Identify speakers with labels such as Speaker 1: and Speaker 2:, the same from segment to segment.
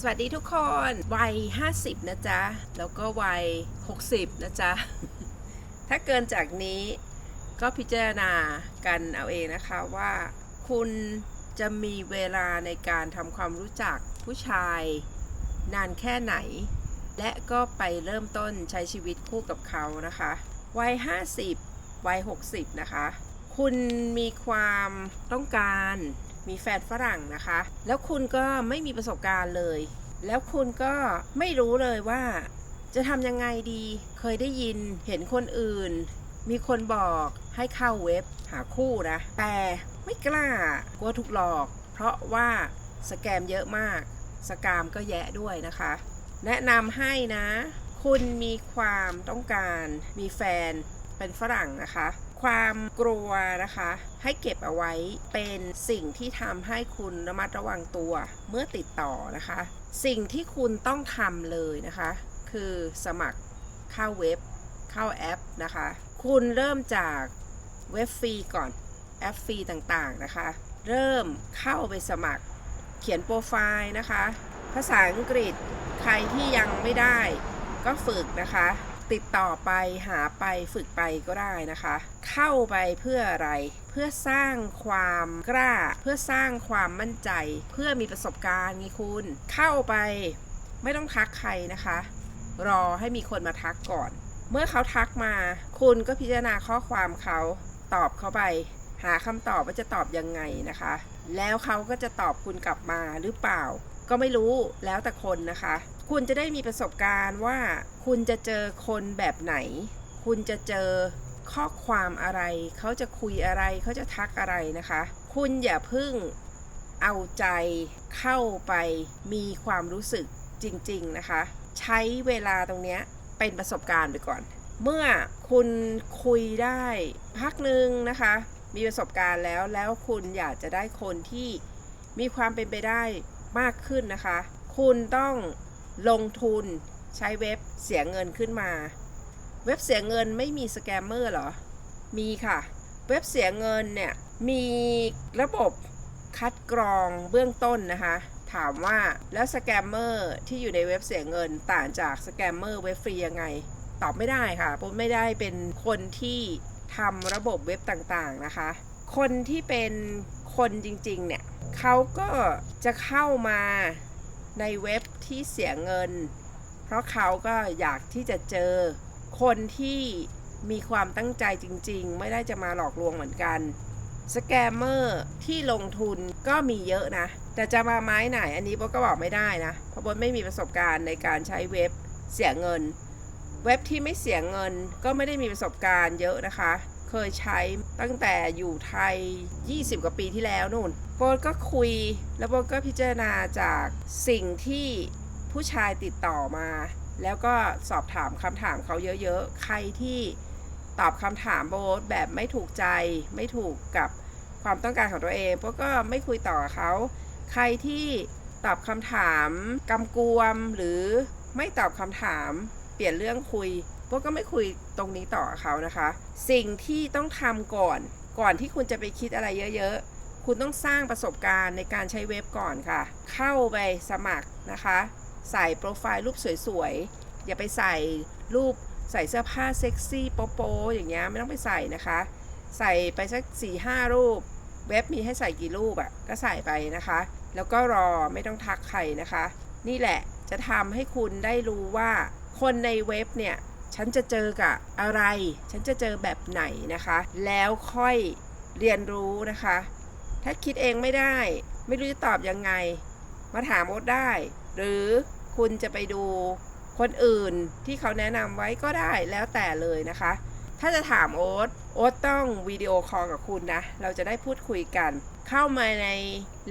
Speaker 1: สวัสดีทุกคน วัย 50 นะจ๊ะ แล้วก็วัย 60 นะจ๊ะ ถ้าเกินจากนี้ก็พิจารณากันเอาเองนะคะว่า คุณจะมีเวลาในการทำความรู้จักผู้ชาย นานแค่ไหน และก็ไปเริ่มต้นใช้ชีวิตคู่กับเขานะคะ วัย 50 วัย 60 นะคะ คุณมีความต้องการ มีแฟนฝรั่งนะคะ แล้วคุณก็ไม่มีประสบการณ์เลย แล้วคุณก็ไม่รู้เลยว่า จะทำยังไงดี เคยได้ยินเห็นคนอื่น มีคนบอกให้เข้าเว็บหาคู่นะ แต่ไม่กล้ากลัวถูกหลอก เพราะว่าสแกมเยอะมาก สกามก็แยะด้วยนะคะ แนะนำให้นะ คุณมีความต้องการ มีแฟนเป็นฝรั่งนะคะ ความกลัวนะคะ ให้เก็บเอาไว้เป็นสิ่งที่ทำให้คุณระมัดระวังตัวเมื่อติดต่อนะคะ สิ่งที่คุณต้องทำเลยนะคะ คือสมัครเข้าเว็บ เข้าแอปนะคะ คุณเริ่มจากเว็บฟรีก่อนแอปฟรีต่างๆนะคะ เริ่มเข้าไปสมัครเขียนโปรไฟล์นะคะ ภาษาอังกฤษใครที่ยังไม่ได้ก็ฝึกนะคะ ติดต่อไปหาไปฝึกไปก็ได้นะคะ เข้าไปเพื่ออะไร เพื่อสร้างความกล้า เพื่อสร้างความมั่นใจ เพื่อมีประสบการณ์ไงคุณ เข้าไปไม่ต้องทักใครนะคะ รอให้มีคนมาทักก่อน เมื่อเขาทักมา คุณก็พิจารณาข้อความเขาตอบเขาไป หาคำตอบว่าจะตอบยังไงนะคะ แล้วเขาก็จะตอบคุณกลับมาหรือเปล่า ก็ไม่รู้แล้วแต่คนนะคะ คุณจะได้มีประสบการณ์ว่าคุณจะเจอคนแบบไหน คุณจะเจอข้อความอะไร เขาจะคุยอะไร เขาจะทักอะไรนะคะ คุณอย่าเพึ่งเอาใจเข้าไปมีความรู้สึกจริง ๆ นะคะ ใช้เวลาตรงนี้เป็นประสบการณ์ไปก่อน เมื่อคุณคุยได้พักหนึ่งนะคะ มีประสบการณ์แล้วแล้วคุณอยากจะได้คนที่มีความเป็นไปได้มากขึ้นนะคะ คุณต้อง ลงทุนใช้เว็บเสียเงินขึ้นมา เว็บเสียเงินไม่มีสแกมเมอร์เหรอ มีค่ะ เว็บเสียเงินเนี่ยมีระบบคัดกรองเบื้องต้นนะคะ ถามว่าแล้วสแกมเมอร์ที่อยู่ในเว็บเสียเงินต่างจากสแกมเมอร์เว็บฟรียังไง ตอบไม่ได้ค่ะผมไม่ได้เป็นคนที่ทำระบบเว็บต่างๆนะคะ คนที่เป็นคนจริงๆเนี่ยเขาก็จะเข้ามาในเว็บ ที่เสียเงิน เพราะเขาก็อยากที่จะเจอคนที่มีความตั้งใจจริง ๆ ไม่ได้จะมาหลอกลวงเหมือนกัน สแกมเมอร์ที่ลงทุนก็มีเยอะนะ แต่จะมาไม้ไหนอันนี้โบก็บอกไม่ได้นะ เพราะโบไม่มีประสบการณ์ในการใช้เว็บเสียเงิน เว็บที่ไม่เสียเงินก็ไม่ได้มีประสบการณ์เยอะนะคะ เคยใช้ตั้งแต่อยู่ไทย 20 กว่าปีที่แล้วนู่นโบก็คุยแล้วโบก็พิจารณาจากสิ่งที่ผู้ชายติดต่อมา แล้วก็สอบถามคำถามเขาเยอะๆ ใครที่ตอบคำถามโบทแบบไม่ถูกใจ ไม่ถูกกับความต้องการของตัวเองโบก็ไม่คุยต่อกับเขา ใครที่ตอบคำถามกำกวมหรือไม่ตอบคำถาม เปลี่ยนเรื่องคุย พวกก็ไม่คุยตรงนี้ต่อเขานะคะ สิ่งที่ต้องทำก่อนก่อนที่คุณจะไปคิดอะไรเยอะๆ คุณต้องสร้างประสบการณ์ในการใช้เว็บก่อนค่ะ เข้าไปสมัครนะคะ ใส่โปรไฟล์รูปสวยๆ อย่าไปใส่รูปใส่เสื้อผ้าเซ็กซี่โป๊ะๆอย่างเงี้ยไม่ต้องไปใส่นะคะ ใส่ไปสัก4ี่ห้ารูป เว็บมีให้ใส่กี่รูปอะ่ะก็ใส่ไปนะคะ แล้วก็รอไม่ต้องทักใครนะคะ นี่แหละจะทำให้คุณได้รู้ว่าคนในเว็บเนี่ย ฉันจะเจอกับอะไร ฉันจะเจอแบบไหนนะคะ แล้วค่อยเรียนรู้นะคะ ถ้าคิดเองไม่ได้ ไม่รู้จะตอบยังไง มาถามโอ๊ตได้ หรือคุณจะไปดูคนอื่นที่เขาแนะนำไว้ก็ได้แล้วแต่เลยนะคะ ถ้าจะถามโอ๊ต โอ๊ตต้องวิดีโอคอลกับคุณนะ เราจะได้พูดคุยกัน เข้ามาใน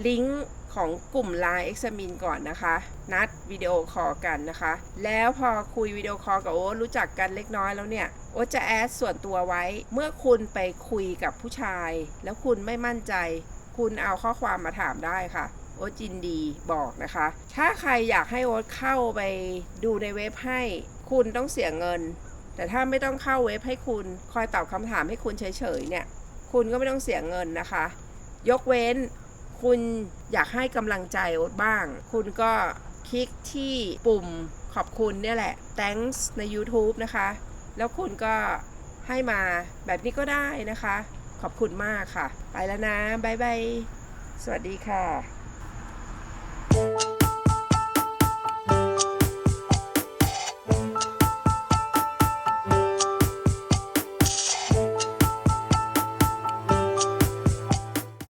Speaker 1: ลิงก์ ของกลุ่ม Line Examin ก่อนนะคะ นัดวิดีโอคอลกันนะคะ แล้วพอคุยวิดีโอคอลกับโอ๊ตรู้จักกันเล็กน้อยแล้วเนี่ยโอจะแอดส่วนตัวไว้ เมื่อคุณไปคุยกับผู้ชาย แล้วคุณไม่มั่นใจ คุณเอาข้อความมาถามได้ค่ะโอ๊ตจินดีบอกนะคะ ถ้าใครอยากให้โอ๊ตเข้าไปดูในเว็บให้ คุณต้องเสียเงิน แต่ถ้าไม่ต้องเข้าเว็บให้คุณคอยตอบคำถามให้คุณเฉยๆเนี่ย คุณก็ไม่ต้องเสียเงินนะคะ ยกเว้น คุณอยากให้กำลังใจโอ๊ตบ้าง คุณก็คลิกที่ปุ่มขอบคุณเนี่ยแหละ thanks ใน YouTube นะคะ แล้วคุณก็ให้มาแบบนี้ก็ได้นะคะ ขอบคุณมากค่ะ ไปแล้วนะ บ๊ายบาย สวัสดีค่ะ